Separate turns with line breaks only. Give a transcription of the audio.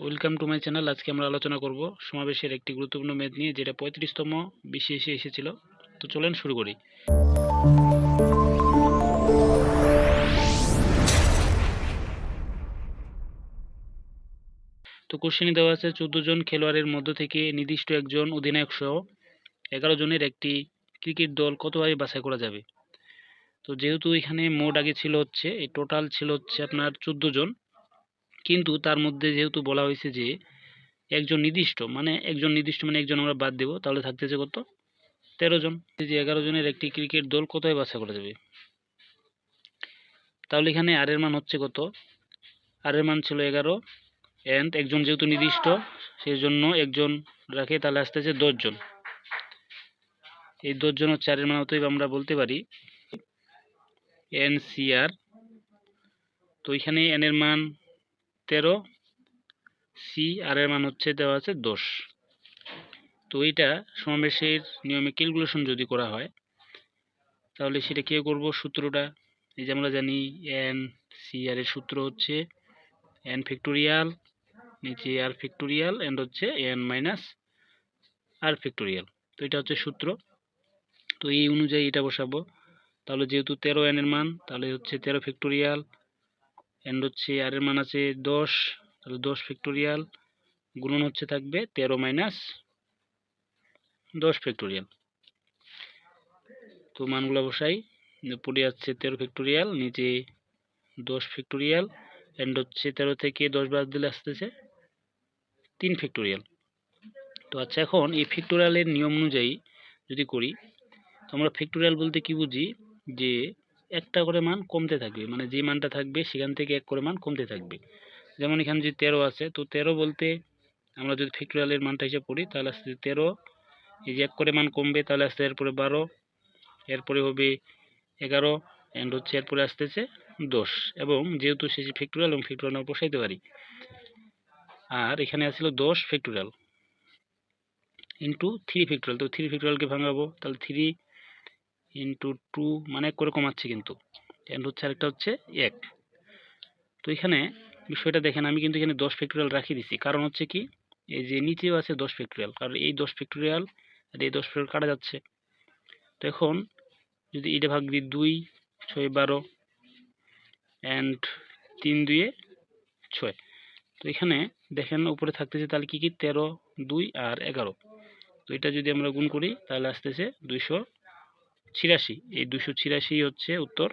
Welcome to my channel আজকে আমরা আলোচনা করব সমাবেশের একটি গুরুত্বপূর্ণ মেদ নিয়ে, যেটা পঁয়ত্রিশতম বিসিএসে এসেছিল। তো চলেন শুরু করি। তো কোশ্চেনে দেওয়া আছে, চোদ্দ জন খেলোয়াড়ের মধ্য থেকে নির্দিষ্ট একজন অধিনায়ক সহ এগারো জনের একটি ক্রিকেট দল কতভাবে বাছাই করা যাবে? তো যেহেতু এখানে মোট আগে ছিল হচ্ছে, এই টোটাল ছিল হচ্ছে আপনার চোদ্দ জন। কিন্তু তার মধ্যে যেহেতু বলা হয়েছে যে একজন নির্দিষ্ট মানে একজন নির্দিষ্ট মানে একজন আমরা বাদ দেবো, তাহলে থাকতেছে কত? তেরো জন। যে এগারো জনের একটি ক্রিকেট দল কোথায় বাছা করা যাবে? তাহলে এখানে আর এর মান হচ্ছে কত? আর এর মান ছিল এগারো অ্যান্ড একজন যেহেতু নির্দিষ্ট সেই জন্য একজন রাখে, তাহলে আসতেছে দশজন এই দশজন হচ্ছে আর এর মান, অতএব আমরা বলতে পারি এন সি আর তো এখানে এন এর মান তেরো সি আর এর মান হচ্ছে দেওয়া আছে দশ। তো এইটা সমাবেশের নিয়মে ক্যালকুলেশন যদি করা হয়, তাহলে সেটা কে করব সূত্রটা? এই যে আমরা জানি এন সি আর এর সূত্র হচ্ছে এন ফ্যাক্টোরিয়াল নিচে আর ফ্যাক্টোরিয়াল এন্ড হচ্ছে এন মাইনাস আর ফ্যাক্টোরিয়াল তো এটা হচ্ছে সূত্র। তো এই অনুযায়ী এটা বসাবো। তাহলে যেহেতু তেরো এর মান, তাহলে হচ্ছে তেরো ফ্যাক্টোরিয়াল এন্ড হচ্ছে আর এর মান আছে দশ, তাহলে দশ ফ্যাক্টোরিয়াল গুণন হচ্ছে থাকবে তেরো মাইনাস দশ ফ্যাক্টোরিয়াল তো মানগুলো বসাই উপরে যাচ্ছে তেরো ফ্যাক্টোরিয়াল নিচে দশ ফ্যাক্টোরিয়াল এন্ড হচ্ছে তেরো থেকে দশ বাদ দিলে আসতেছে তিন ফ্যাক্টোরিয়াল তো আচ্ছা এখন এই ফ্যাক্টোরিয়ালের নিয়ম অনুযায়ী যদি করি, তো আমরা ফ্যাক্টোরিয়াল বলতে কি বুঝি? যে একটা করে মান কমতে থাকবে। মানে যে মানটা থাকবে, সেখান থেকে এক করে মান কমতে থাকবে। যেমন এখানে যে তেরো আছে, তো তেরো বলতে আমরা যদি ফ্যাক্টোরিয়ালের মানটা হিসাব করি তাহলে আসতে তেরো, এই যে এক করে মান কমবে, তাহলে আসতে এরপরে বারো, এরপরে হবে এগারো অ্যান্ড হচ্ছে এরপরে আসতেছে দশ। এবং যেহেতু সে ফ্যাক্টোরিয়াল এবং ফ্যাক্টোরিয়াল আমরা বসাইতে পারি। আর এখানে আসছিল দশ ফ্যাক্টোরিয়াল ইন্টু থ্রি ফ্যাক্টোরিয়াল তো থ্রি ফ্যাক্টোরিয়ালকে ভাঙাবো, তাহলে থ্রি ইন্টু টু মানে করে কমাচ্ছে কিন্তু। অ্যান্ড হচ্ছে আরেকটা হচ্ছে এক। তো এখানে বিষয়টা দেখেন, আমি কিন্তু এখানে দশ ফ্যাক্টোরিয়াল রাখিয়ে দিছি। কারণ হচ্ছে কি, এই যে নিচেও আছে দশ ফ্যাক্টোরিয়াল কারণ এই দশ ফ্যাক্টোরিয়াল আর এই দশ ফ্যাক্টোরিয়াল কাটা যাচ্ছে। তো এখন যদি এটা ভাগ দিই দুই, ছয়, বারো অ্যান্ড তিন দুয়ে ছয়। তো এখানে দেখেন, উপরে থাকতেছে তাহলে কি কি? তেরো, দুই আর এগারো। তো এটা যদি আমরা গুণ করি, তাহলে আসতেছে দুইশো ছিয়াশি এই দুশো ছিরাশি হচ্ছে উত্তর।